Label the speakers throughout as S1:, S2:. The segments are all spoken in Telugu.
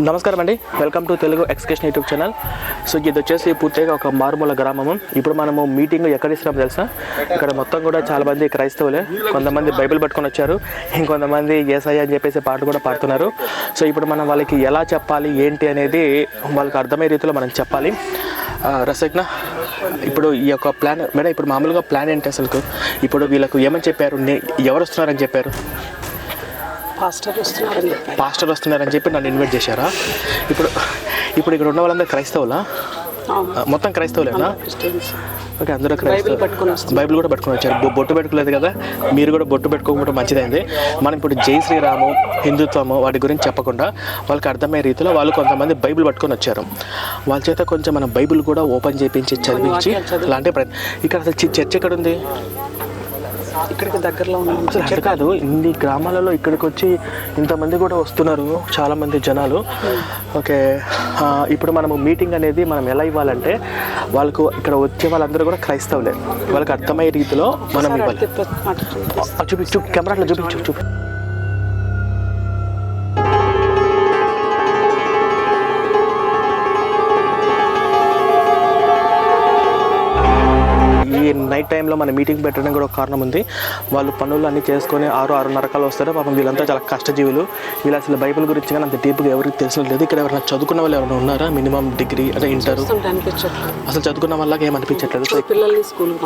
S1: నమస్కారం అండి. Welcome to Telugu education YouTube channel so ఇది వచ్చేసి పూర్తిగా ఒక మారుమూల గ్రామము. ఇప్పుడు మనము మీటింగ్ ఎక్కడ ఇస్తున్నాం తెలుసా? ఇక్కడ మొత్తం కూడా చాలా మంది క్రైస్తవులే. కొంతమంది బైబిల్ పట్టుకొని వచ్చారు. ఇంకొంతమంది ఏసఐ అని చెప్పేసి పాట కూడా పాడుతున్నారు. సో ఇప్పుడు మనం వాళ్ళకి ఎలా చెప్పాలి ఏంటి అనేది వాళ్ళకి అర్థమయ్యే రీతిలో మనం చెప్పాలి. రసజ్ఞ ఇప్పుడు ఈ యొక్క ప్లాన్ మేడం ఇప్పుడు మామూలుగా ప్లాన్ ఏంటి అసలు ఇప్పుడు వీళ్ళకు ఏమని చెప్పారు? నే- ఎవరు వస్తున్నారని చెప్పారు?
S2: పాస్టర్ వస్తున్నారని చెప్పారు.
S1: పాస్టర్ వస్తున్నారని చెప్పి నన్ను ఇన్వైట్ చేశారా? ఇప్పుడు ఇప్పుడు ఇక్కడ ఉన్న వాళ్ళందరూ క్రైస్తవులా? మొత్తం క్రైస్తవులేనా? ఓకే అందరూ
S2: బైబిల్
S1: క్రైస్తవులు. బైబిల్ కూడా పట్టుకొని వచ్చారు. బొట్టు పెట్టుకోలేదు కదా? మీరు కూడా బొట్టు పెట్టుకోకపోవడం మంచిదైంది. మనం ఇప్పుడు జై శ్రీరాము హిందుత్వము వాటి గురించి చెప్పకుండా వాళ్ళకి అర్థమయ్యే రీతిలో వాళ్ళు కొంతమంది బైబిల్ పట్టుకొని వచ్చారు. వాళ్ళ చేత కొంచెం మనం బైబిల్ కూడా ఓపెన్ చేయించి చదివించి అలాంటి ప్రయత్నం. ఇక్కడ అసలు చర్చ్ ఎక్కడ ఉంది
S2: ఇక్కడికి దగ్గరలో ఉన్నాం
S1: కాదు ఇన్ని గ్రామాలలో ఇక్కడికి వచ్చి ఇంతమంది కూడా వస్తున్నారు చాలా మంది జనాలు ఓకే ఆ, ఇప్పుడు మనము మీటింగ్ అనేది మనం ఎలా ఇవ్వాలంటే వాళ్ళకు ఇక్కడ వచ్చే వాళ్ళందరూ కూడా క్రైస్తవులే. వాళ్ళకి అర్థమయ్యే రీతిలో మనం ఇవ్వాలి.
S2: తిప్ప- మాట చూపిస్తాం.
S1: ఆ, చూపి చూపి కెమెరాలో చూపించు చూపి. నైట్ టైంలో మన మీటింగ్ పెట్టడం కూడా ఒక కారణం ఉంది. వాళ్ళు పనులు అన్నీ చేసుకొని ఆరు ఆరున్నర కల్లా వస్తారు. పాపం వీళ్ళంతా చాలా కష్టజీవులు. వీళ్ళు అసలు బైబిల్ గురించి కానీ అంత డీప్గా ఎవరికి తెలిసినట్లేదు ఇక్కడ ఎవరైనా చదువుకున్న వాళ్ళు ఎవరైనా ఉన్నారా? మినిమం డిగ్రీ అంటే ఇంటర్? అసలు చదువుకున్న వాళ్ళకి ఏమనిపించట్లేదు
S2: పిల్లల్ని స్కూల్కి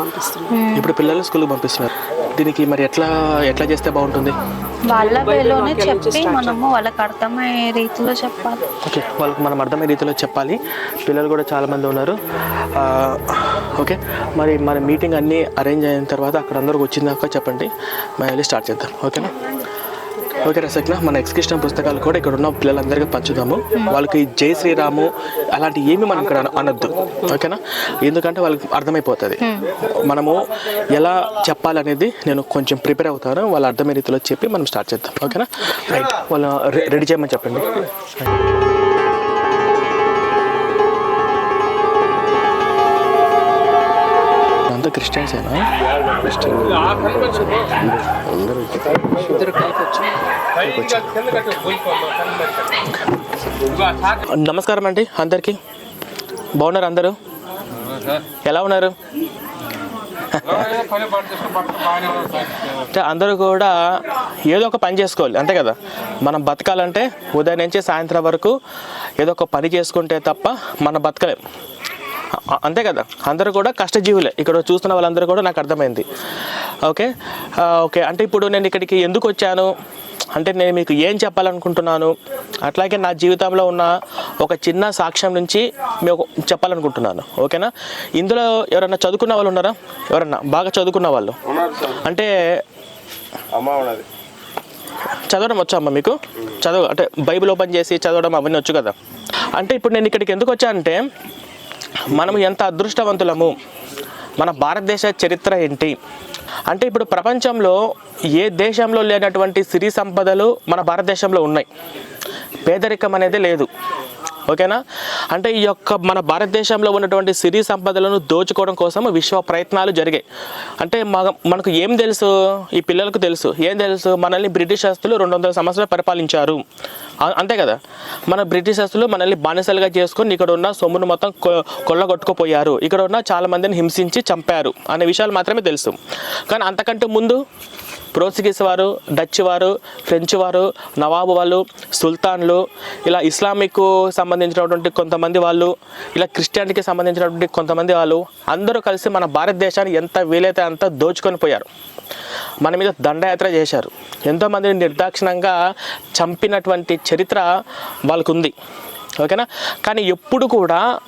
S1: ఇప్పుడు పిల్లలు స్కూల్కి పంపిస్తున్నారు. దీనికి మరి ఎట్లా ఎట్లా చేస్తే బాగుంటుంది?
S3: వాళ్ళ వేలోనే చెప్పి మనము వాళ్ళకి అర్థమయ్యే రీతిలో చెప్పాలి.
S1: ఓకే వాళ్ళకి మనం అర్థమయ్యే రీతిలో చెప్పాలి. పిల్లలు కూడా చాలామంది ఉన్నారు. ఓకే మరి మన మీటింగ్ అన్నీ అరేంజ్ అయిన తర్వాత అక్కడ అందరికి వచ్చిందాక చెప్పండి. మనం వెళ్ళి స్టార్ట్ చేద్దాం. ఓకేనా ఓకే రసజ్ఞ మన ఎక్స్కృష్ణ పుస్తకాలు కూడా ఇక్కడ ఉన్న పిల్లలందరికీ పంచుదాము. వాళ్ళకి జై శ్రీరాము అలాంటి ఏమి మనం ఇక్కడ అన- అనొద్దు. ఓకేనా? ఎందుకంటే వాళ్ళకి అర్థమైపోతుంది. మనము ఎలా చెప్పాలనేది నేను కొంచెం ప్రిపేర్ అవుతాను. వాళ్ళ అర్థమయ్యే రీతిలో చెప్పి మనం స్టార్ట్ చేద్దాం. ఓకేనా? రైట్. వాళ్ళ రెడీ చేయమని చెప్పండి. క్రిస్టియన్సేనా?
S2: వచ్చాం
S1: నమస్కారం అండి అందరికీ. బాగున్నారు అందరూ? ఎలా ఉన్నారు? అంటే అందరూ కూడా ఏదో ఒక పని చేసుకోవాలి అంతే కదా? మనం బతకాలంటే ఉదయం నుంచి సాయంత్రం వరకు ఏదో ఒక పని చేసుకుంటే తప్ప మనం బతకలేం. అంతే కదా. అందరూ కూడా కష్టజీవులే. ఇక్కడ చూస్తున్న వాళ్ళందరూ కూడా నాకు అర్థమైంది. ఓకే? ఓకే. అంటే ఇప్పుడు నేను ఇక్కడికి ఎందుకు వచ్చాను? అంటే నేను మీకు ఏం చెప్పాలనుకుంటున్నాను? అట్లాగే నా జీవితంలో ఉన్న ఒక చిన్న సాక్ష్యం నుంచి మీకు చెప్పాలనుకుంటున్నాను. ఓకేనా? ఇందులో ఎవరన్నా చదువుకున్న వాళ్ళు ఉన్నారా? ఎవరన్నా? బాగా చదువుకున్న వాళ్ళు? అంటే చదవడం వచ్చా అమ్మ మీకు? చదవ అంటే బైబిల్ ఓపెన్ చేసి చదవడం అవన్నీ వచ్చు కదా. అంటే ఇప్పుడు నేను ఇక్కడికి ఎందుకు వచ్చానంటే మనం ఎంత అదృష్టవంతులము? మన భారతదేశ చరిత్ర ఏంటి? అంటే ఇప్పుడు ప్రపంచంలో ఏ దేశంలో లేనటువంటి సిరి సంపదలు మన భారతదేశంలో ఉన్నాయి. పేదరికం అనేది లేదు. ఓకేనా? అంటే ఈ యొక్క మన భారతదేశంలో ఉన్నటువంటి సిరి సంపదలను దోచుకోవడం కోసం విశ్వ ప్రయత్నాలు జరిగాయి. అంటే మనకు ఏం తెలుసు? ఈ పిల్లలకు తెలుసు. ఏం తెలుసు? మనల్ని బ్రిటిష్ ఆస్తులు రెండు వందల సంవత్సరాలు పరిపాలించారు. అంతే కదా? మన బ్రిటిష్ ఆస్తులు మనల్ని బానిసలుగా చేసుకొని ఇక్కడ ఉన్న సొమ్మును మొత్తం కొల్లగొట్టుకుపోయారు. ఇక్కడ ఉన్న చాలా మందిని హింసించి చంపారు అనే విషయాలు మాత్రమే తెలుసు. కానీ అంతకంటే ముందు పోర్చుగీస్ వారు డచ్ వారు ఫ్రెంచ్ వారు నవాబు వాళ్ళు సుల్తాన్లు ఇలా ఇస్లామిక్ సంబంధించినటువంటి కొంతమంది వాళ్ళు ఇలా క్రిస్టియానిటీకి సంబంధించినటువంటి కొంతమంది వాళ్ళు అందరూ కలిసి మన భారతదేశాన్ని ఎంత వీలైతే అంత దోచుకొని పోయారు. మన మీద దండయాత్ర చేశారు. ఎంతోమందిని నిర్దాక్షిణంగా చంపినటువంటి చరిత్ర వాళ్ళకు ఉంది ఓకేనా? కానీ ఎప్పుడు కూడా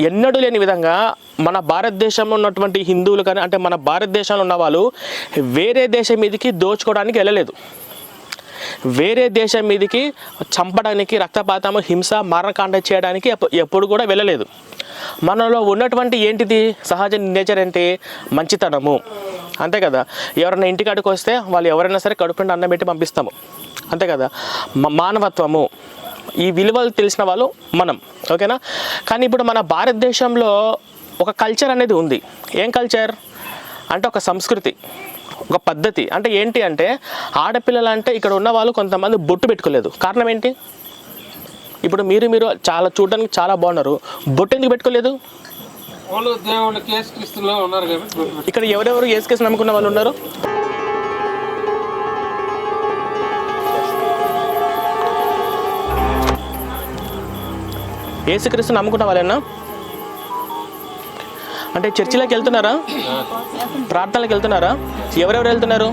S1: ఎన్నడూ లేని విధంగా మన భారతదేశంలో ఉన్నటువంటి హిందువులు కానీ అంటే మన భారతదేశంలో ఉన్న వాళ్ళు వేరే దేశం మీదకి దోచుకోవడానికి వెళ్ళలేదు. వేరే దేశం మీదకి చంపడానికి రక్తపాతం హింస మరణకాండ చేయడానికి ఎప్పుడు కూడా వెళ్ళలేదు. మనలో ఉన్నటువంటి ఏంటిది? సహజ నేచర్ ఏంటి మంచితనము. అంతే కదా? ఎవరైనా ఇంటికాడికి వస్తే వాళ్ళు ఎవరైనా సరే కడుపుండి అన్నం పెట్టి పంపిస్తాము. అంతే కదా? మానవత్వము. ఈ విలువలు తెలిసిన వాళ్ళు మనం ఓకేనా? కానీ ఇప్పుడు మన భారతదేశంలో ఒక కల్చర్ అనేది ఉంది. ఏం కల్చర్ అంటే ఒక సంస్కృతి ఒక పద్ధతి. అంటే ఏంటి అంటే ఆడపిల్లలు అంటే ఇక్కడ ఉన్న వాళ్ళు కొంతమంది బొట్టు పెట్టుకోలేదు. కారణం ఏంటి? ఇప్పుడు మీరు మీరు చాలా చూడడానికి చాలా బాగున్నారు. బొట్టు ఎందుకు పెట్టుకోలేదు. ఇక్కడ ఎవరెవరు ఏసుకేసి నమ్ముకున్న వాళ్ళు ఉన్నారు? ఏసుక్రీస్తు నమ్ముకున్న వాళ్ళేనా? అంటే చర్చిలోకి వెళ్తున్నారా? ప్రార్థనలకు వెళ్తున్నారా? ఎవరెవరు వెళ్తున్నారు?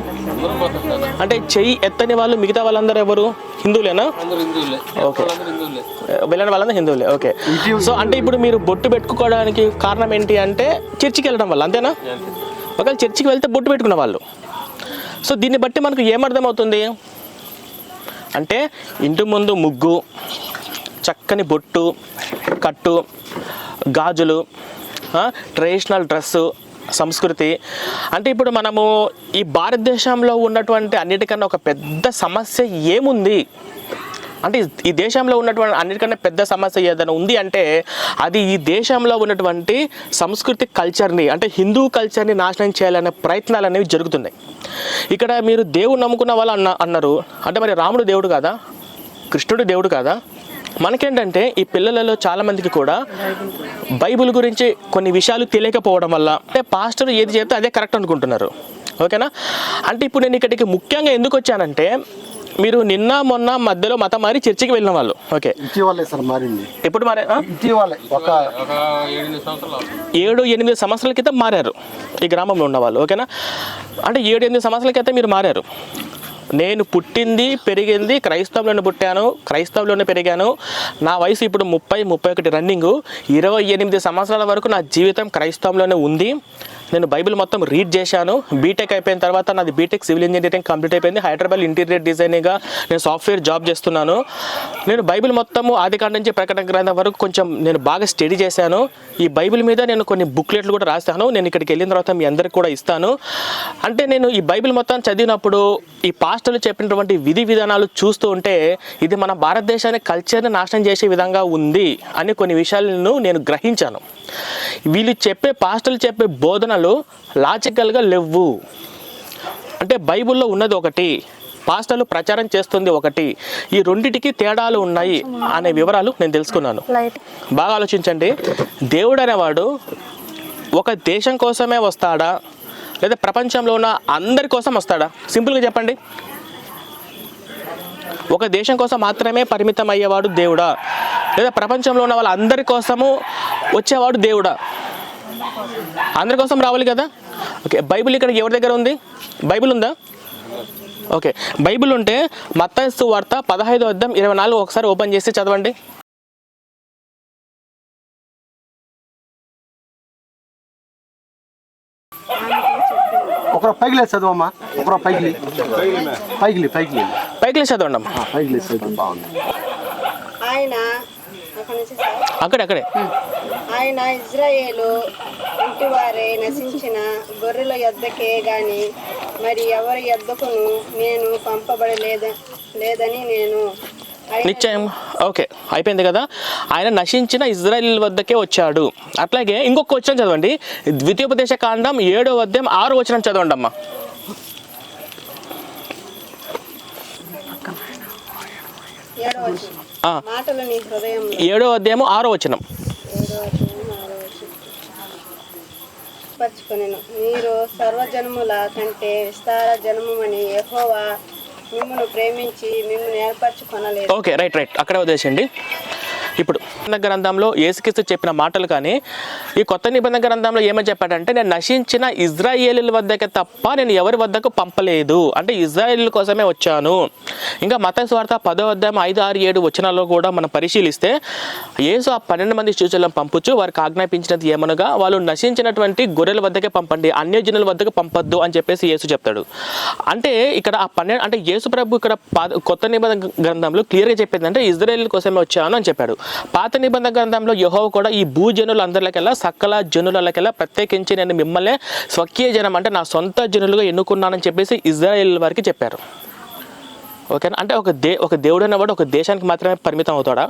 S1: అంటే చెయ్యి ఎత్తని వాళ్ళు మిగతా వాళ్ళందరూ ఎవరు? హిందువులేనా? ఓకే. వెళ్ళిన వాళ్ళందరూ హిందువులే. ఓకే. సో అంటే ఇప్పుడు మీరు బొట్టు పెట్టుకోవడానికి కారణం ఏంటి అంటే చర్చికి వెళ్ళడం వల్ల అంతేనా? ఒకవేళ చర్చికి వెళ్తే బొట్టు పెట్టుకున్న వాళ్ళు. సో దీన్ని బట్టి మనకు ఏమర్థమవుతుంది? అంటే ఇంటి ముందు ముగ్గు చక్కని బొట్టు కట్టు గాజులు ట్రెడిషనల్ డ్రెస్సు సంస్కృతి. అంటే ఇప్పుడు మనము ఈ భారతదేశంలో ఉన్నటువంటి అన్నిటికన్నా ఒక పెద్ద సమస్య ఏముంది? అంటే ఈ దేశంలో ఉన్నటువంటి అన్నిటికన్నా పెద్ద సమస్య ఏదైనా ఉంది అంటే అది ఈ దేశంలో ఉన్నటువంటి సంస్కృతి కల్చర్ని అంటే హిందూ కల్చర్ని నాశనం చేయాలనే ప్రయత్నాలు అనేవి జరుగుతున్నాయి. ఇక్కడ మీరు దేవుడు నమ్ముకున్న వాళ్ళు అన్న అన్నారు. అంటే మరి రాముడు దేవుడు కాదా? కృష్ణుడు దేవుడు కాదా? మనకేంటంటే ఈ పిల్లలలో చాలా మందికి కూడా బైబిల్ గురించి కొన్ని విషయాలు తెలియకపోవడం వల్ల అంటే పాస్టర్ ఏది చెప్తే అదే కరెక్ట్ అనుకుంటున్నారు. ఓకేనా? అంటే ఇప్పుడు నేను ఇక్కడికి ముఖ్యంగా ఎందుకు వచ్చానంటే మీరు నిన్న మొన్న మధ్యలో మతం మారి చర్చికి వెళ్ళిన వాళ్ళు. ఓకే.
S4: ఇటీవలే సార్ మారింది.
S1: ఎప్పుడు మారే?
S4: ఇటీవలే ఒక.
S1: ఏడు ఎనిమిది సంవత్సరాల క్రితం మారారు ఈ గ్రామంలో ఉన్న వాళ్ళు. ఓకేనా? అంటే ఏడు ఎనిమిది సంవత్సరాల క్రితం మీరు మారారు. నేను పుట్టింది పెరిగింది క్రైస్తవంలోనే పుట్టాను క్రైస్తవంలోనే పెరిగాను. నా వయసు ఇప్పుడు ముప్పై ముప్పై ఒకటి రన్నింగ్. ఇరవై ఎనిమిది సంవత్సరాల వరకు నా జీవితం క్రైస్తవంలోనే ఉంది. నేను బైబిల్ మొత్తం రీడ్ చేశాను. బీటెక్ అయిపోయిన తర్వాత నాది బీటెక్ సివిల్ ఇంజనీరింగ్ కంప్లీట్ అయిపోయింది. హైదరాబాద్ ఇంటీరియర్ డిజైనింగ్గా నేను సాఫ్ట్వేర్ జాబ్ చేస్తున్నాను. నేను బైబిల్ మొత్తము ఆదికాండ నుంచి ప్రకటన గ్రంథం వరకు కొంచెం నేను బాగా స్టడీ చేశాను. ఈ బైబిల్ మీద నేను కొన్ని బుక్లెట్లు కూడా రాస్తాను. నేను ఇక్కడికి వెళ్ళిన తర్వాత మీ అందరికి కూడా ఇస్తాను. అంటే నేను ఈ బైబిల్ మొత్తం చదివినప్పుడు ఈ పాస్టర్లు చెప్పినటువంటి విధి విధానాలు చూస్తూ ఉంటే ఇది మన భారతదేశాన్ని కల్చర్ని నాశనం చేసే విధంగా ఉంది అని కొన్ని విషయాలను నేను గ్రహించాను. వీళ్ళు చెప్పే పాస్టర్లు చెప్పే బోధనలు లాజికల్గా లేవు. అంటే బైబిల్లో ఉన్నది ఒకటి పాస్టర్లు ప్రచారం చేస్తుంది ఒకటి. ఈ రెండిటికి తేడాలు ఉన్నాయి అనే వివరాలు నేను తెలుసుకున్నాను. బాగా ఆలోచించండి. దేవుడు అనేవాడు ఒక దేశం కోసమే వస్తాడా? లేదా ప్రపంచంలో ఉన్న అందరి కోసం వస్తాడా? సింపుల్గా చెప్పండి. ఒక దేశం కోసం మాత్రమే పరిమితం అయ్యేవాడు దేవుడా? లేదా ప్రపంచంలో ఉన్న వాళ్ళందరి కోసము వచ్చేవాడు దేవుడా? అందరి కోసం రావాలి కదా? ఓకే బైబిల్ ఇక్కడ ఎవరి దగ్గర ఉంది? బైబిల్ ఉందా? ఓకే బైబిల్ ఉంటే మత్తస్తు వార్త పదహైదో అద్దం ఇరవై నాలుగు ఒకసారి ఓపెన్ చేసి చదవండి.
S4: ఒకరు పైకి లేదు చదువమ్మా. ఒకరు పైకి. పైకి
S1: చదవండి అమ్మా
S4: పైకి లేదు చదువు. బాగుంది.
S5: ఆయన అక్కడి
S1: అక్కడే.
S5: ఆయన ఇజ్రాయేలు ఇంటివారే నశించిన గొర్రెల యొద్దకే గాని మరి ఎవరి యొద్దకును నేను పంపబడలేద లేదని నేను.
S1: నిశ్చయం. ఓకే అయిపోయింది కదా. ఆయన నశించిన ఇజ్రాయిల్ వద్దకే వచ్చాడు. అట్లాగే ఇంకొక వచ్చిన చదవండి. ద్వితీయోపదేశ కాండం ఏడో అధ్యాయం ఆరో వచనం చదవండి అమ్మా.
S5: వచనం.
S1: ఏడో అధ్యాయం ఆరో వచనం.
S5: పరుచుకొనెను మీరు సర్వజనముల కంటే విస్తార జనమని యెహోవా మిమ్మల్ని ప్రేమించి మిమ్మల్ని ఏర్పరచుకొనలేదు.
S1: Okay right right. అక్కడే వదిలేసండి ఇప్పుడు నిబంధన గ్రంథంలో ఏసుక్రీస్తు చెప్పిన మాటలు కానీ ఈ కొత్త నిబంధన గ్రంథంలో ఏమని చెప్పాడంటే నేను నశించిన ఇజ్రాయేలీల వద్దకే తప్ప నేను ఎవరి వద్దకు పంపలేదు. అంటే ఇజ్రాయేలీల కోసమే వచ్చాను. ఇంకా మత స్వార్థ పదో అధ్యాయం ఐదు ఆరు ఏడు వచనాల్లో కూడా మనం పరిశీలిస్తే యేసు ఆ పన్నెండు మంది శిష్యులను పంపుచు వారికి ఆజ్ఞాపించినది ఏమనగా వాళ్ళు నశించినటువంటి గొర్రెల వద్దకే పంపండి అన్యజనుల వద్దకు పంపొద్దు అని చెప్పేసి యేసు చెప్తాడు. అంటే ఇక్కడ ఆ పన్నెండు అంటే యేసు ప్రభు ఇక్కడ కొత్త నిబంధన గ్రంథంలో క్లియర్గా చెప్పేది అంటే ఇజ్రాయేల్ కోసమే వచ్చాను అని చెప్పాడు. పాత నిబంధన గ్రంథంలో యహోవ కూడా ఈ భూజనులు అందరికెల్లా సకల జనులకెల్లా ప్రత్యేకించి నేను మిమ్మల్ని స్వకీయ జనం అంటే నా సొంత జనులుగా ఎన్నుకున్నానని చెప్పేసి ఇజ్రాయెల్ వారికి చెప్పారు. ఓకేనా? అంటే ఒక దే ఒక దేవుడు అనేవాడు ఒక దేశానికి మాత్రమే పరిమితం అవుతాడా?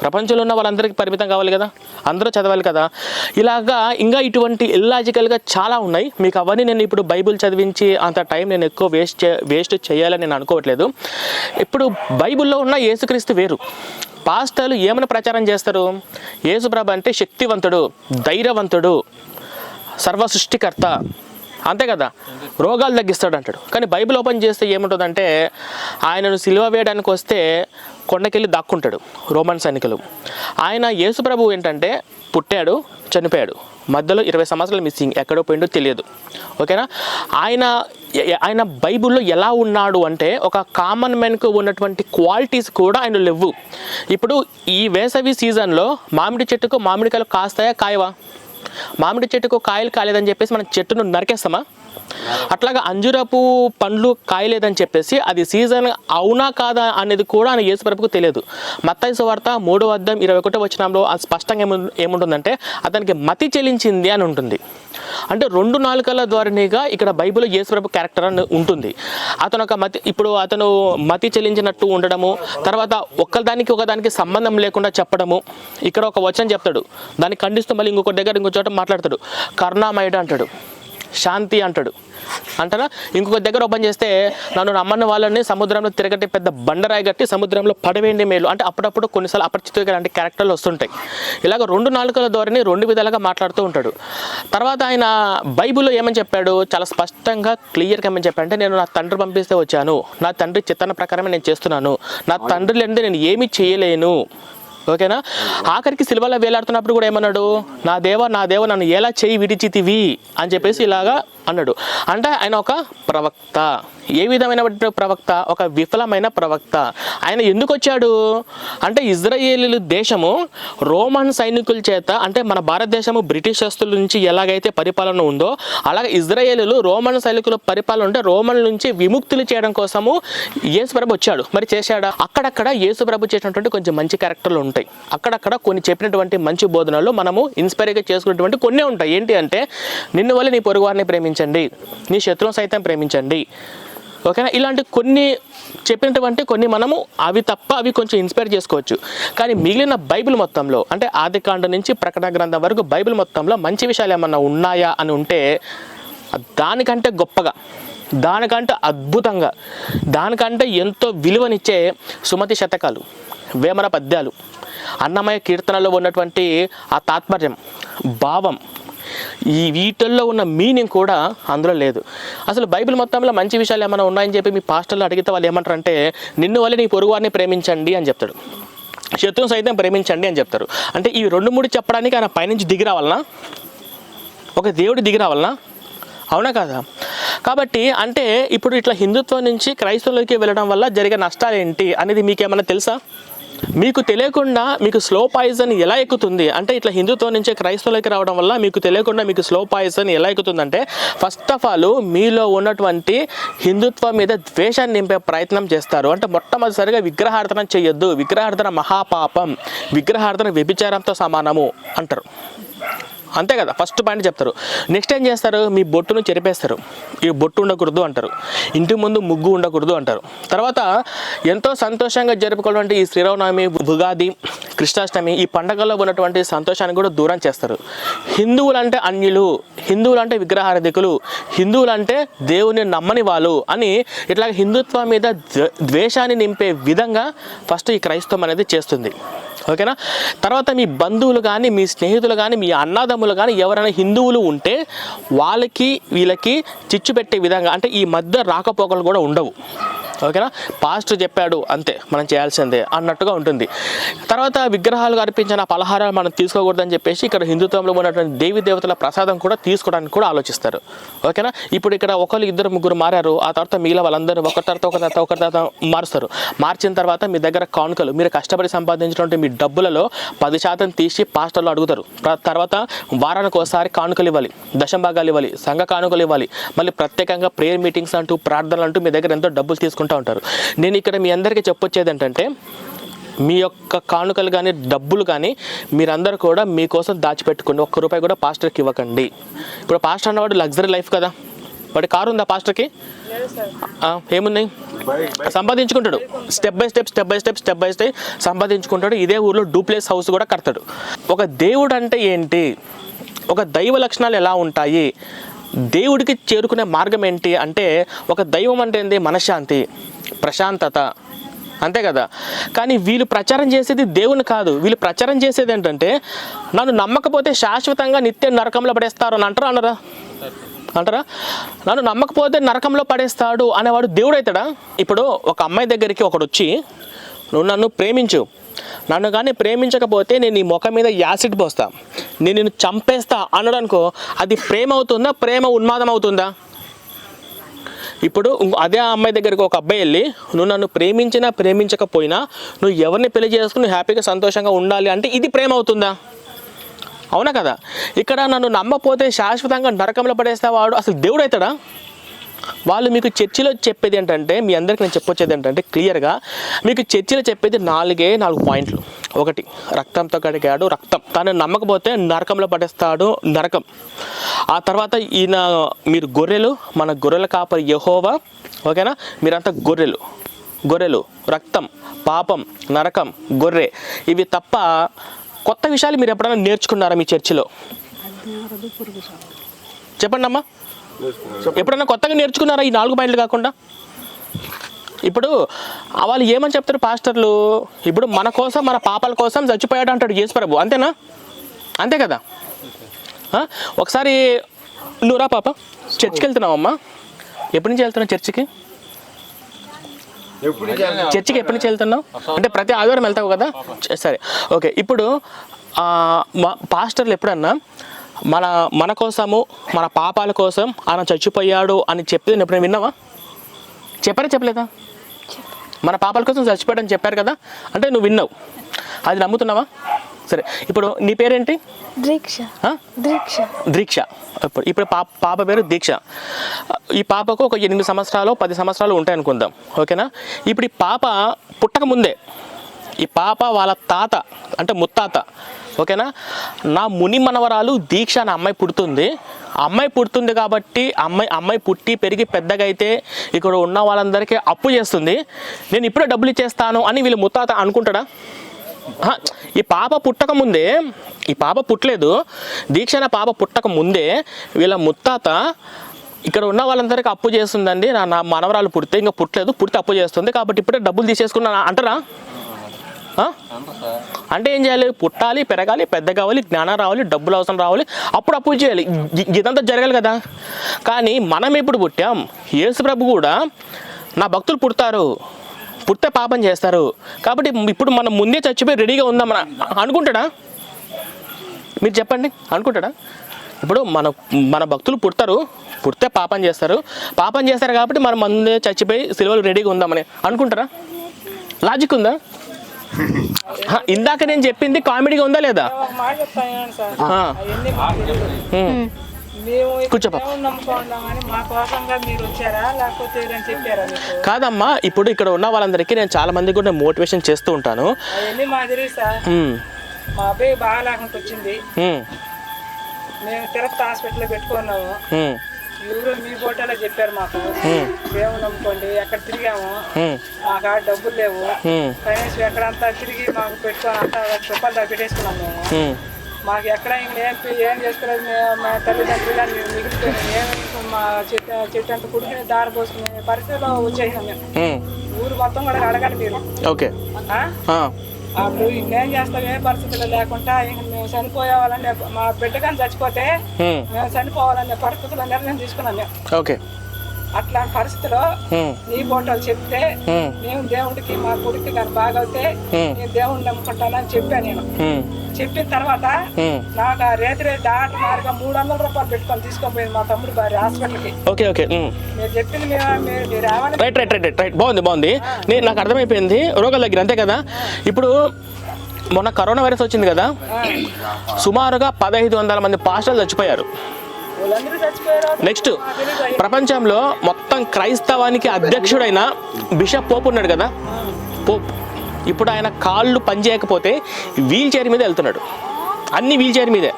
S1: ప్రపంచంలో ఉన్న వాళ్ళందరికీ పరిమితం కావాలి కదా? అందరూ చదవాలి కదా? ఇలాగా ఇంకా ఇటువంటి ఇల్లాజికల్గా చాలా ఉన్నాయి. మీకు అవన్నీ నేను ఇప్పుడు బైబిల్ చదివించి అంత టైం నేను ఎక్కువ వేస్ట్ చే వేస్ట్ చేయాలని నేను అనుకోవట్లేదు. ఇప్పుడు బైబిల్లో ఉన్న యేసుక్రీస్తు వేరు. పాస్టర్లు ఏమని ప్రచారం చేస్తారు? యేసుప్రభ అంటే శక్తివంతుడు ధైర్యవంతుడు సర్వ సృష్టికర్త అంతే కదా? రోగాలు తగ్గిస్తాడు అంటాడు కానీ బైబిల్ ఓపెన్ చేస్తే ఏముంటుందంటే ఆయనను సిలువ వేయడానికి వస్తే కొండకెళ్ళి దాక్కుంటాడు రోమన్ సైనికులు. ఆయన యేసుప్రభు ఏంటంటే పుట్టాడు చనిపోయాడు. మధ్యలో ఇరవై సంవత్సరాలు మిస్సింగ్ ఎక్కడో పోయిండో తెలియదు. ఓకేనా? ఆయన ఆయన బైబిల్లో ఎలా ఉన్నాడు అంటే ఒక కామన్ మ్యాన్కు ఉన్నటువంటి క్వాలిటీస్ కూడా ఆయన లేవు. ఇప్పుడు ఈ వేసవి సీజన్లో మామిడి చెట్టుకు మామిడికాయలు కాస్తాయా కాయవా? మామిడి చెట్టుకు కాయలు కాలేదని చెప్పేసి మనం చెట్టును నరికేస్తామా? అట్లాగా అంజురపు పండ్లు కాయలేదని చెప్పేసి అది సీజన్ అవునా కాదా అనేది కూడా ఆయన యేసుప్రభుకు తెలియదు. మత్తాయి సువార్త మూడో అద్దం ఇరవై ఒకటో వచ్చినంలో అది స్పష్టంగా ఏము ఏముంటుందంటే అతనికి మతి చెలించింది అని ఉంటుంది. అంటే రెండు నాలుకల ద్వారానేగా ఇక్కడ బైబిల్ యేసుప్రభు క్యారెక్టర్ అని ఉంటుంది. అతను ఒక మతి ఇప్పుడు అతను మతి చెల్లించినట్టు ఉండడము తర్వాత ఒకదానికి ఒకదానికి సంబంధం లేకుండా చెప్పడము ఇక్కడ ఒక వచనం చెప్తాడు. దాన్ని ఖండిస్తూ మళ్ళీ ఇంకొక దగ్గర ఇంకో చోట మాట్లాడతాడు. కర్ణామయుడు అంటాడు. శాంతి అంటాడు. అంటారా? ఇంకొక దగ్గర ఓపెన్ చేస్తే నన్ను నమ్మని వాళ్ళని సముద్రంలో తిరగట్టి పెద్ద బండరాయి కట్టి సముద్రంలో పడవేయండి మేలు. అంటే అప్పుడప్పుడు కొన్నిసార్లు అపరిచితులు లాంటి క్యారెక్టర్లు వస్తుంటాయి. ఇలాగ రెండు నాలుకల ధోరణి రెండు విధాలుగా మాట్లాడుతూ ఉంటాడు. తర్వాత ఆయన బైబిల్లో ఏమని చెప్పాడు? చాలా స్పష్టంగా క్లియర్గా ఏమని చెప్పాడు? అంటే నేను నా తండ్రి పంపిస్తే వచ్చాను. నా తండ్రి చిత్తన ప్రకారమే నేను చేస్తున్నాను. నా తండ్రి లేనిదే నేను ఏమీ చేయలేను. ఓకేనా? ఆఖరికి సిల్వలో వేలాడుతున్నప్పుడు కూడా ఏమన్నాడు? నా దేవ నా దేవ నన్ను ఎలా చేయి విడిచితివి? అని చెప్పేసి ఇలాగా అన్నాడు. అంటే ఆయన ఒక ప్రవక్త. ఏ విధమైన ప్రవక్త? ఒక విఫలమైన ప్రవక్త. ఆయన ఎందుకు వచ్చాడు అంటే ఇజ్రాయేల్ దేశము రోమన్ సైనికుల చేత అంటే మన భారతదేశము బ్రిటిష్ శస్తుల నుంచి ఎలాగైతే పరిపాలన ఉందో అలాగే ఇజ్రాయేలీలు రోమన్ సైనికుల పరిపాలన ఉంటే రోమన్ నుంచి విముక్తులు చేయడం కోసము యేసుప్రభు వచ్చాడు. మరి చేశాడా? అక్కడక్కడ యేసుప్రభు చేసినటువంటి కొంచెం మంచి క్యారెక్టర్లు ఉంటాయి. అక్కడక్కడ కొన్ని చెప్పినటువంటి మంచి బోధనలు మనము ఇన్స్పైర్గా చేసుకున్నటువంటి కొన్ని ఉంటాయి. ఏంటి అంటే నిన్ను వల్ల నీ పొరుగువారిని వారిని ప్రేమించండి. నీ శత్రువు సైతం ప్రేమించండి. ఓకేనా? ఇలాంటి కొన్ని చెప్పినటువంటి కొన్ని మనము అవి తప్ప అవి కొంచెం ఇన్స్పైర్ చేసుకోవచ్చు. కానీ మిగిలిన బైబిల్ మొత్తంలో అంటే ఆది కాండ నుంచి ప్రకటన గ్రంథం వరకు బైబిల్ మొత్తంలో మంచి విషయాలు ఏమన్నా ఉన్నాయా అని ఉంటే దానికంటే గొప్పగా దానికంటే అద్భుతంగా దానికంటే ఎంతో విలువనిచ్చే సుమతి శతకాలు వేమన పద్యాలు అన్నమయ కీర్తనలో ఉన్నటువంటి ఆ తాత్పర్యం భావం ఈ వీటిల్లో ఉన్న మీనింగ్ కూడా అందులో లేదు. అసలు బైబిల్ మొత్తంలో మంచి విషయాలు ఏమైనా ఉన్నాయని చెప్పి మీ పాస్టర్లు అడిగితే వాళ్ళు ఏమంటారంటే నిన్ను వల్ల నీ పొరుగువారిని ప్రేమించండి అని చెప్తాడు. శత్రువు సైతం ప్రేమించండి అని చెప్తారు. అంటే ఈ రెండు మూడు చెప్పడానికి ఆయన పైనుంచి దిగి రావాలనా? ఒక దేవుడు దిగి రావాలనా? అవునా కాదా? కాబట్టి అంటే ఇప్పుడు ఇట్లా హిందుత్వం నుంచి క్రైస్తవులకి వెళ్ళడం వల్ల జరిగే నష్టాలు ఏంటి అనేది మీకేమైనా తెలుసా? మీకు తెలియకుండా మీకు స్లో పాయిజన్ ఎలా ఎక్కుతుంది? అంటే ఇట్లా హిందుత్వం నుంచి క్రైస్తవులకి రావడం వల్ల మీకు తెలియకుండా మీకు స్లో పాయిజన్ ఎలా ఎక్కుతుందంటే ఫస్ట్ ఆఫ్ ఆల్ మీలో ఉన్నటువంటి హిందుత్వం మీద ద్వేషాన్ని నింపే ప్రయత్నం చేస్తారు. అంటే మొట్టమొదటిసారిగా విగ్రహార్థన చేయొద్దు. విగ్రహార్థన మహాపాపం. విగ్రహార్థన వ్యభిచారంతో సమానము అంటారు. అంతే కదా ఫస్ట్ పాయింట్ చెప్తారు. నెక్స్ట్ ఏం చేస్తారు? మీ బొట్టును చెరిపేస్తారు. ఈ బొట్టు ఉండకూడదు అంటారు. ఇంటి ముందు ముగ్గు ఉండకూడదు అంటారు. తర్వాత ఎంతో సంతోషంగా జరుపుకోవడం ఈ శ్రీరామనవమి ఉగాది కృష్ణాష్టమి ఈ పండగల్లో ఉన్నటువంటి సంతోషాన్ని కూడా దూరం చేస్తారు. హిందువులంటే అన్యులు హిందువులంటే విగ్రహారధికులు హిందువులంటే దేవుని నమ్మని వాళ్ళు అని ఇట్లా హిందుత్వం మీద ద్వేషాన్ని నింపే విధంగా ఫస్ట్ ఈ క్రైస్తవం అనేది చేస్తుంది. ఓకేనా? తర్వాత మీ బంధువులు కానీ మీ స్నేహితులు కానీ మీ అన్నదమ్ములు కానీ ఎవరైనా హిందువులు ఉంటే వాళ్ళకి వీళ్ళకి చిచ్చు పెట్టే విధంగా అంటే ఈ మధ్య రాకపోకలు కూడా ఉండవు. ఓకేనా పాస్టర్ చెప్పాడు అంతే మనం చేయాల్సిందే అన్నట్టుగా ఉంటుంది. తర్వాత విగ్రహాలు అర్పించిన పలహారాలు మనం తీసుకోకూడదని చెప్పేసి ఇక్కడ హిందుత్వంలో ఉన్నటువంటి దేవి దేవతల ప్రసాదం కూడా తీసుకోవడానికి కూడా ఆలోచిస్తారు. ఓకేనా? ఇప్పుడు ఇక్కడ ఒకరు ఇద్దరు ముగ్గురు మారారు. ఆ తర్వాత మిగిలిన వాళ్ళందరూ ఒకరి తర్వాత ఒక తర్వాత ఒకరి తర్వాత మారుస్తారు. మార్చిన తర్వాత మీ దగ్గర కానుకలు మీరు కష్టపడి సంపాదించినటువంటి మీ డబ్బులలో పది శాతం తీసి పాస్టర్లు అడుగుతారు. తర్వాత వారానికి ఒకసారి కానుకలు ఇవ్వాలి దశంభాగాలు ఇవ్వాలి సంఘ కానుకలు ఇవ్వాలి. మళ్ళీ ప్రత్యేకంగా ప్రేయర్ మీటింగ్స్ అంటూ ప్రార్థనలు అంటూ మీ దగ్గర ఎంతో డబ్బులు తీసుకుంటారు తీసుకుంటూ ఉంటారు. నేను ఇక్కడ మీ అందరికీ చెప్పొచ్చేది ఏంటంటే మీ యొక్క కానుకలు కానీ డబ్బులు కానీ మీరందరూ కూడా మీకోసం దాచిపెట్టుకోండి. ఒక్క రూపాయి కూడా పాస్టర్కి ఇవ్వకండి. ఇప్పుడు పాస్టర్ అన్నవాడు లగ్జరీ లైఫ్ కదా? వాడి కారు ఉందా పాస్టర్కి? ఏమున్నాయి? సంపాదించుకుంటాడు. Step by step step by step step by step సంపాదించుకుంటాడు. ఇదే ఊర్లో డూప్లేస్ హౌస్ కూడా కడతాడు. ఒక దేవుడు అంటే ఏంటి? ఒక దైవ లక్షణాలు ఎలా ఉంటాయి? దేవుడికి చేరుకునే మార్గం ఏంటి అంటే ఒక దైవం అంటే ఏంటి మనశ్శాంతి ప్రశాంతత. అంతే కదా? కానీ వీళ్ళు ప్రచారం చేసేది దేవుని కాదు. వీళ్ళు ప్రచారం చేసేది ఏంటంటే నన్ను నమ్మకపోతే శాశ్వతంగా నిత్యం నరకంలో పడేస్తారు అని అంటారా అనరా? అంటారా? నన్ను నమ్మకపోతే నరకంలో పడేస్తాడు అనేవాడు దేవుడు అవుతాడా ఇప్పుడు ఒక అమ్మాయి దగ్గరికి ఒకడు వచ్చి నువ్వు నన్ను ప్రేమించు. నన్ను కానీ ప్రేమించకపోతే నేను నీ ముఖం మీద యాసిడ్ పోస్తా. నేను నిన్ను చంపేస్తా అన్నాడు అది ప్రేమ అవుతుందా ప్రేమ ఉన్మాదం అవుతుందా? ఇప్పుడు అదే ఆ అమ్మాయి దగ్గరికి ఒక అబ్బాయి వెళ్ళి నువ్వు నన్ను ప్రేమించినా ప్రేమించకపోయినా నువ్వు ఎవరిని పెళ్ళి చేసుకుని హ్యాపీగా సంతోషంగా ఉండాలి అంటే ఇది ప్రేమ అవుతుందా? అవునా కదా? ఇక్కడ నన్ను నమ్మపోతే శాశ్వతంగా నరకంలో పడేస్తావాడు అసలు దేవుడు అవుతాడా వాళ్ళు మీకు చర్చిలో చెప్పేది ఏంటంటే మీ అందరికీ నేను చెప్పొచ్చేది ఏంటంటే క్లియర్గా మీకు చర్చిలో చెప్పేది నాలుగే నాలుగు పాయింట్లు. ఒకటి రక్తంతో కడిగాడు రక్తం. తను నమ్మకపోతే నరకంలో పడేస్తాడు నరకం. ఆ తర్వాత ఈయన మీరు గొర్రెలు మన గొర్రెల కాపరి యహోవా ఓకేనా? మీరంతా గొర్రెలు. గొర్రెలు రక్తం పాపం నరకం గొర్రె. ఇవి తప్ప కొత్త విషయాలు మీరు ఎప్పుడైనా నేర్చుకున్నారా మీ చర్చిలో? చెప్పండి అమ్మా ఎప్పుడైనా కొత్తగా నేర్చుకున్నారా ఈ నాలుగు పాయింట్లు కాకుండా? ఇప్పుడు వాళ్ళు ఏమని చెప్తారు పాస్టర్లు? ఇప్పుడు మన కోసం మన పాపాల కోసం చచ్చిపోయాడు అంటాడు యేసుప్రభు అంతేనా? అంతే కదా? ఒకసారి నువ్వురా పాప. చర్చికి వెళ్తున్నావమ్మా. ఎప్పటి నుంచి వెళ్తున్నావు చర్చికి? చర్చికి ఎప్పటి నుంచి వెళ్తున్నావు? అంటే ప్రతి ఆదివారం వెళ్తావు కదా? సరే. ఓకే ఇప్పుడు మా పాస్టర్లు ఎప్పుడన్నా మన మన కోసము మన పాపాల కోసం ఆయన చచ్చిపోయాడు అని చెప్పి నేను ఎప్పుడైనా విన్నావా? చెప్పారా చెప్పలేదా? మన పాపాల కోసం చచ్చిపోయాడని చెప్పారు కదా? అంటే నువ్వు విన్నావు. అది నమ్ముతున్నావా? సరే ఇప్పుడు నీ పేరేంటి?
S3: దీక్ష? దీక్ష.
S1: దీక్ష. ఇప్పుడు ఇప్పుడు పాప పాప పేరు దీక్ష. ఈ పాపకు ఒక ఎనిమిది సంవత్సరాలు పది సంవత్సరాలు ఉంటాయి అనుకుందాం ఓకేనా? ఇప్పుడు ఈ పాప పుట్టక ముందే ఈ పాప వాళ్ళ తాత అంటే ముత్తాత ఓకేనా? నా ముని మనవరాలు దీక్ష అనే అమ్మాయి పుడుతుంది. అమ్మాయి పుడుతుంది కాబట్టి అమ్మాయి అమ్మాయి పుట్టి పెరిగి పెద్దగా అయితే ఇక్కడ ఉన్న వాళ్ళందరికీ అప్పు చేస్తుంది. నేను ఇప్పుడే డబ్బులు ఇచ్చేస్తాను అని వీళ్ళు ముత్తాత అనుకుంటాడా? ఈ పాప పుట్టక ముందే ఈ పాప పుట్టలేదు. దీక్ష అనే పాప పుట్టక ముందే వీళ్ళ ముత్తాత ఇక్కడ ఉన్న వాళ్ళందరికీ అప్పు చేస్తుందండి. నా నా మనవరాలు పుడితే ఇంకా పుట్టలేదు పుడితే అప్పు చేస్తుంది కాబట్టి ఇప్పుడే డబ్బులు తీసేసుకున్నా అంటారా? అంటే ఏం చేయాలి? పుట్టాలి పెరగాలి పెద్ద కావాలి జ్ఞానం రావాలి డబ్బులు అవసరం రావాలి. అప్పుడు అప్పు చేయాలి? ఇదంతా జరగాలి కదా. కానీ మనం ఎప్పుడు పుట్టాం? యేసు ప్రభు కూడా నా భక్తులు పుడతారు. పుడితే పాపం చేస్తారు. కాబట్టి ఇప్పుడు మనం ముందే చచ్చిపోయి రెడీగా ఉందాం అనుకుంటాడా? మీరు చెప్పండి. అనుకుంటాడా? ఇప్పుడు మన మన భక్తులు పుడతారు. పుడితే పాపం చేస్తారు. పాపం చేస్తారు కాబట్టి మనం ముందే చచ్చిపోయి సిలువలు రెడీగా ఉందామని. అనుకుంటారా? లాజిక్ ఉందా? ఇందాక నేను చెప్పింది కామెడీగా ఉందా లేదా? కాదమ్మా ఇప్పుడు ఇక్కడ ఉన్న వాళ్ళందరికీ నేను చాలా మందికి కూడా మోటివేషన్ చేస్తూ ఉంటాను.
S6: మా అబ్బాయి బాగా లేకుండా వచ్చింది. మేము తిరుపతి హాస్పిటల్లో పెట్టుకున్నాము. ఎవరు మీ ఫోటోలో చెప్పారు మాకు. దేవుని నమ్ముకోండి ఎక్కడ తిరిగాము మాకు ఆ డబ్బులు లేవు. కనీసం ఎక్కడంతా తిరిగి మాకు పెట్టుకొని అంతా దాకా పెట్టేసుకున్నాం మేము. మాకు ఎక్కడ ఇంక ఏం ఏం చేసుకోలేదు మేము మా తల్లిదండ్రులు కానీ మేము మిగిలిపోయినాం ఏం మా చెట్టు చెట్టు అంత కుడికిన దారి పోసుకునే పరిస్థితిలో వచ్చేసినాం మేము. ఊరు మొత్తం కూడా అడగండి మీరు.
S1: ఓకే.
S6: అప్పుడు ఇంకేం చేస్తాం ఏ పరిస్థితులు లేకుండా ఇంక మేము చనిపోయేవాళ్ళని మా బిడ్డ కానీ చచ్చిపోతే మేము చనిపోవాలనే పరిస్థితుల్లో నిర్ణయం తీసుకున్నాం
S1: ఓకే.
S6: అట్లాంటి పరిస్థితిలో నీ ఫోటోలు చెప్తే మేము దేవుడికి మా కొడుకు కానీ బాగవుతే నేను దేవుడిని నమ్ముకుంటానని చెప్పాను నేను. చెప్పిన తర్వాత. నాకు ఆ రేతి రేతి డాక్టర్ మారిగా మూడు వందల రూపాయలు పెట్టుకొని తీసుకొని పోయింది మా తమ్ముడు భార్య హాస్పిటల్కి.
S1: Okay okay.
S6: మీరు చెప్పింది మీరు
S1: రైట్ రైట్ రైట్ రైట్ బాగుంది బాగుంది. నేను నాకు అర్థమైపోయింది. రోగాల దగ్గర అంతే కదా? ఇప్పుడు మొన్న కరోనా వైరస్ వచ్చింది కదా. సుమారుగా పదహైదు వందల మంది పాస్టర్లు చచ్చిపోయారు. నెక్స్ట్ ప్రపంచంలో మొత్తం క్రైస్తవానికి అధ్యక్షుడైన బిషప్ పోప్ ఉన్నాడు కదా. పోప్ ఇప్పుడు ఆయన కాళ్ళు పనిచేయకపోతే వీల్ చైర్ మీద వెళ్తున్నాడు. అన్ని వీల్ చైర్ మీదే.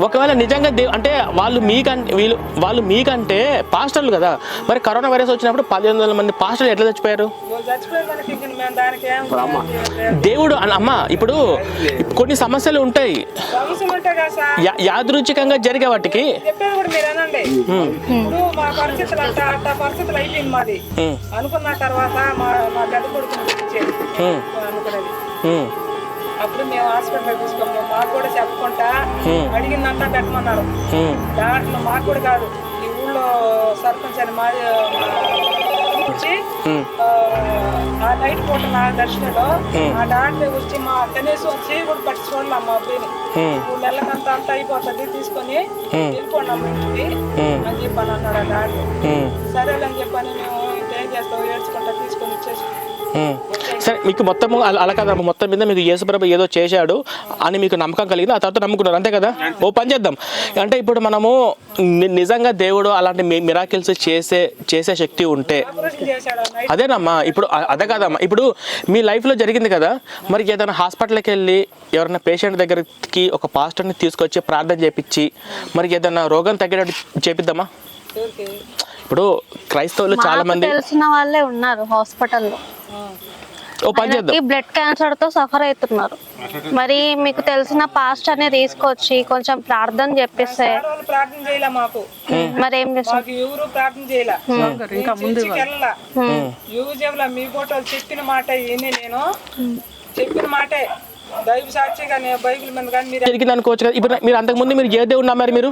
S1: ఒకవేళ నిజంగా దే అంటే వాళ్ళు మీకంటే వీళ్ళు వాళ్ళు మీకంటే పాస్టర్లు కదా. మరి కరోనా వైరస్ వచ్చినప్పుడు పదిహేను వందల మంది పాస్టర్లు ఎట్లా చచ్చిపోయారు? దేవుడు అమ్మ ఇప్పుడు కొన్ని సమస్యలు ఉంటాయి. యాదృచ్ఛికంగా జరిగే వాటికి.
S6: అనుకున్న తర్వాత మా మా పెద్ద కొడుకు
S1: హ్మ్.
S6: అప్పుడు మేము హాస్పిటల్ తీసుకున్నాం. మాకు కూడా చెప్పకుండా అడిగిందంతా పెట్టమన్నారు. దాంట్లో మాకు కూడా కాదు. ఈ ఊళ్ళో సర్పంచ్ అని మా వచ్చి. ఆ, నైట్ పూట నా దర్శనంలో ఆ డాక్టర్ వచ్చి మా కనీసం వచ్చి కూడా పట్టించుకోవాలి మా అబ్బాయిని. మూడు నెలలకంతా అంతా అయిపోతుంది. తీసుకొని వెళ్ళిపోండి అమ్మ ఇంటికి అని చెప్పని అన్నాడు ఆ డాక్టర్. సరేలే అని చెప్పని మేము
S1: సరే మీకు మొత్తం అలా కాదమ్మా మొత్తం మీద మీకు యేసుప్రభు ఏదో చేశాడు అని మీకు నమ్మకం కలిగింది? ఆ తర్వాత నమ్ముకున్నారు అంతే కదా? ఓ పని చేద్దాం. అంటే ఇప్పుడు మనము నిజంగా దేవుడు అలాంటి మిరాకిల్స్ చేసే చేసే శక్తి ఉంటే. అదేనమ్మా ఇప్పుడు అదే కాదమ్మా. ఇప్పుడు మీ లైఫ్లో జరిగింది కదా మరి ఏదైనా హాస్పిటల్కి వెళ్ళి ఎవరైనా పేషెంట్ దగ్గరికి ఒక పాస్టర్ని తీసుకొచ్చి ప్రార్థన చేపించి మరి ఏదైనా రోగం తగ్గేటట్టు చేపిద్దామా? ఇప్పుడు క్రైస్తవులు చాలా మంది
S3: తెలిసిన వాళ్ళే ఉన్నారు హాస్పిటల్లో.
S1: ఓ పని చేద్దాం.
S3: బ్లడ్ క్యాన్సర్తో సఫర్ అవుతున్నారు. మరి మీకు తెలిసిన పాస్ట్ని తీసుకొచ్చి కొంచెం ప్రార్థన చెప్పిస్తే
S6: ప్రార్థన చేయలే మాకు
S3: మరి ఏం చేస్తాం?
S6: మాకు ఎవరు ప్రార్థన చేయలే. ఇంకా ముందు వెళ్ళలా. ఎవరు చెప్పలే మీ ఫోటోలు చెప్పిన మాట విని నేను చెప్పిన మాటే. దైవ సాక్షిగా నేను బైబిల్ మీద కానీ మీరు
S1: జరిగింది అనుకోవచ్చు కదా. ఇప్పుడు మీరు అంతకుముందు మీరు ఏ దేవుడు నమ్మారు మీరు?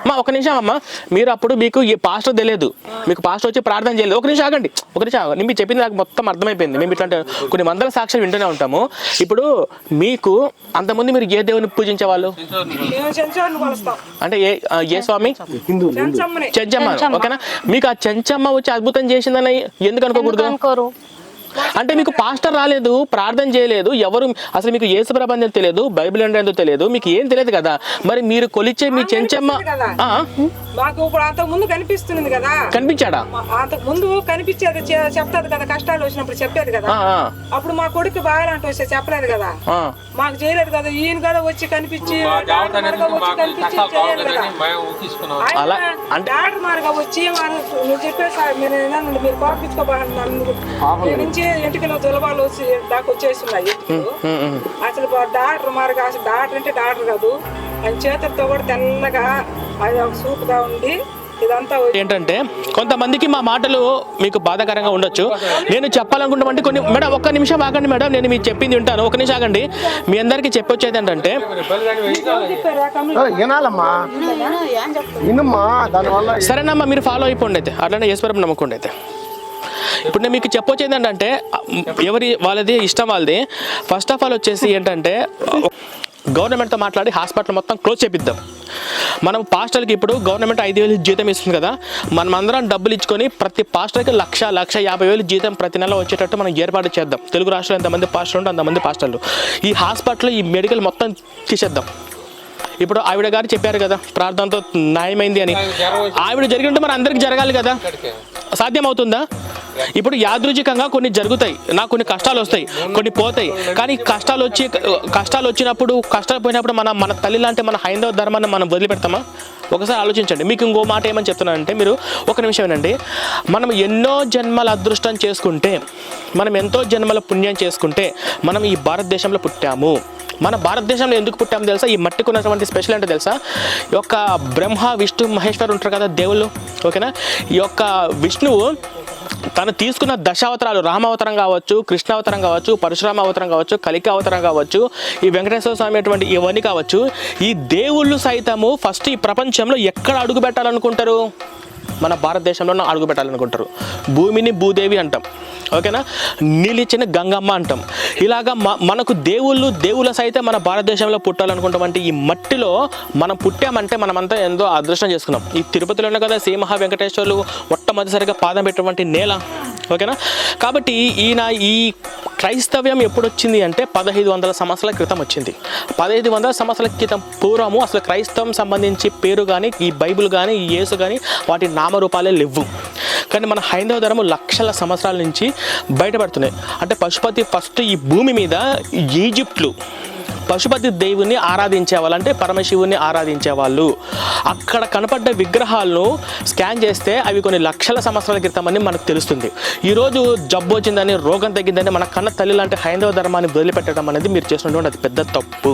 S1: అమ్మా ఒక నిమిషం అమ్మా. మీరు అప్పుడు మీకు పాస్టర్ తెలియదు. మీకు పాస్టర్ వచ్చి ప్రార్థన చేయలేదు. ఒక నిమిషం ఆగండి. ఒక నిమిషం ఆగండి. మీరు చెప్పింది నాకు మొత్తం అర్థమైపోయింది. మేము ఇట్లాంటి కొన్ని వందల సాక్ష్యాలు వింటూనే ఉంటాము. ఇప్పుడు మీకు అంతకుముందు మీరు ఏ దేవుని
S6: చెంచాన్ని కొలుస్తాం.
S1: అంటే ఏ ఏ స్వామి? చెంచమ్మ. ఓకేనా? మీకు ఆ చెంచమ్మ వచ్చి అద్భుతం చేసిందని ఎందుకు అనుకోకూడదు? అంటే మీకు పాస్టర్ రాలేదు ప్రార్థన చేయలేదు ఎవరు అసలు మీకు యేసు ప్రబంధం తెలియదు బైబిల్ అంటే ఏంటో తెలియదు మీకు ఏం తెలియదు కదా? మరి మీరు కొలిచే మీ చెంచమ్మ ఆ,
S6: మాకు ఇప్పుడు అంతకు ముందు కనిపిస్తుంది కదా?
S1: కనిపించాడా?
S6: మా- అంతకు ముందు కనిపించేది చెప్తాది కదా కష్టాలు వచ్చినప్పుడు చెప్పేది కదా? అప్పుడు మా కొడుకు బాగాలంటూ వస్తే చెప్పలేదు కదా?
S1: ఆ.
S6: మాకు చేయలేదు కదా ఈయన కదా వచ్చి కనిపించి
S1: అలా అంటే-
S6: డాక్టర్ మారుగా వచ్చి వారు నువ్వు చెప్పేసి మీరు మీరు కోపించుకోబాలి నుంచి ఎంటికలో వచ్చి దాకా వచ్చేస్తున్నాయి. అసలు డాక్టర్ మారుగా అసలు డాక్టర్ అంటే డాక్టర్ కాదు. ఆయన చేతులతో కూడా తెల్లగా అది ఒక సూపుగా ఉండి
S1: ఏంటంటే కొంతమందికి మా మాటలు మీకు బాధాకరంగా ఉండొచ్చు. నేను చెప్పాలనుకుంటామంటే కొన్ని మేడం ఒక్క నిమిషం ఆగండి మేడం నేను మీకు చెప్పింది వింటాను. ఒక నిమిషం ఆగండి. మీ అందరికీ చెప్పొచ్చేది ఏంటంటే సరేనమ్మా మీరు ఫాలో అయిపోండి అయితే అట్లనే ఈశ్వరం నమ్ముకోండి అయితే ఇప్పుడు నేను మీకు చెప్పొచ్చేది ఏంటంటే ఎవరి వాళ్ళది ఇష్టం వాళ్ళది. ఫస్ట్ ఆఫ్ ఆల్ వచ్చేసి ఏంటంటే గవర్నమెంట్తో మాట్లాడి హాస్పిటల్ మొత్తం క్లోజ్ చేపిద్దాం. మనం పాస్టర్కి ఇప్పుడు గవర్నమెంట్ ఐదు వేలు జీతం ఇస్తుంది కదా మనం అందరం డబ్బులు ఇచ్చుకొని ప్రతి పాస్టర్కి లక్ష లక్ష యాభై వేలు జీతం ప్రతి నెల వచ్చేటట్టు మనం ఏర్పాటు చేద్దాం. తెలుగు రాష్ట్రంలో ఎంతమంది పాస్టర్లు ఉంటే అంతమంది పాస్టర్లు ఈ హాస్పిటల్ ఈ మెడికల్ మొత్తం తీసేద్దాం. ఇప్పుడు ఆవిడ గారు చెప్పారు కదా ప్రార్థనతో న్యాయమైంది అని. ఆవిడ జరిగినట్టు మన అందరికి జరగాలి కదా? సాధ్యమవుతుందా? ఇప్పుడు యాదృచికంగా కొన్ని జరుగుతాయి. నాకు కొన్ని కష్టాలు వస్తాయి కొన్ని పోతాయి. కానీ కష్టాలు వచ్చి కష్టాలు వచ్చినప్పుడు కష్టాలు పోయినప్పుడు మన మన తల్లి లాంటి మన హైందవ ధర్మాన్ని మనం వదిలిపెడతామా? ఒకసారి ఆలోచించండి. మీకు ఇంకో మాట ఏమని చెప్తున్నానంటే మీరు ఒక నిమిషం ఏంటంటే మనం ఎన్నో జన్మల అదృష్టం చేసుకుంటే మనం ఎంతో జన్మల పుణ్యం చేసుకుంటే మనం ఈ భారతదేశంలో పుట్టాము. మన భారతదేశంలో ఎందుకు పుట్టామో తెలుసా? ఈ మట్టికి ఉన్నటువంటి స్పెషల్ అంటే తెలుసా? ఈ యొక్క బ్రహ్మ విష్ణు మహేశ్వరు ఉంటారు కదా దేవుళ్ళు ఓకేనా? ఈ యొక్క విష్ణువు తను తీసుకున్న దశావతారాలు రామావతారం కావచ్చు కృష్ణావతారం కావచ్చు పరశురామ అవతారం కావచ్చు కలిక అవతారం కావచ్చు ఈ వెంకటేశ్వర స్వామి అటువంటి ఇవన్నీ కావచ్చు ఈ దేవుళ్ళు సైతము ఫస్ట్ ఈ ప్రపంచంలో ఎక్కడ అడుగు పెట్టాలనుకుంటారు మన భారతదేశంలో అడుగు పెట్టాలనుకుంటారు. భూమిని భూదేవి అంటాం. ఓకేనా? నిలిచిన గంగమ్మ అంటాం. ఇలాగా మనకు దేవుళ్ళు దేవుళ్ళ సైతే మన భారతదేశంలో పుట్టాలనుకుంటామంటే ఈ మట్టిలో మనం పుట్టామంటే మనమంతా ఎంతో అదృష్టం చేసుకున్నాం. ఈ తిరుపతిలోనే కదా శ్రీ మహా వెంకటేశ్వర్లు మొట్టమొదటిసారిగా పాదం పెట్టినటువంటి నేల. ఓకేనా? కాబట్టి ఈయన ఈ క్రైస్తవ్యం ఎప్పుడు వచ్చింది అంటే పదహైదు వందల సంవత్సరాల క్రితం వచ్చింది. పదహైదు వందల సంవత్సరాల క్రితం పూర్వము అసలు క్రైస్తవం సంబంధించి పేరు కానీ ఈ బైబిల్ కానీ ఈ యేసు కానీ వాటి నామరూపాలే లేవు. కానీ మన హైందవ ధర్మం లక్షల సంవత్సరాల నుంచి బయటపడుతున్నాయి. అంటే పశుపతి ఫస్ట్ ఈ భూమి మీద ఈజిప్ట్లు పశుపతి దేవుని ఆరాధించేవాళ్ళు అంటే పరమశివుని ఆరాధించేవాళ్ళు. అక్కడ కనపడ్డ విగ్రహాలను స్కాన్ చేస్తే అవి కొన్ని లక్షల సంవత్సరాల క్రితమని మనకు తెలుస్తుంది. ఈరోజు జబ్బు వచ్చిందని రోగం తగ్గిందని మన కన్న తల్లి లాంటి హైందవ ధర్మాన్ని వదిలిపెట్టడం అనేది మీరు చేసినటువంటి అది పెద్ద తప్పు.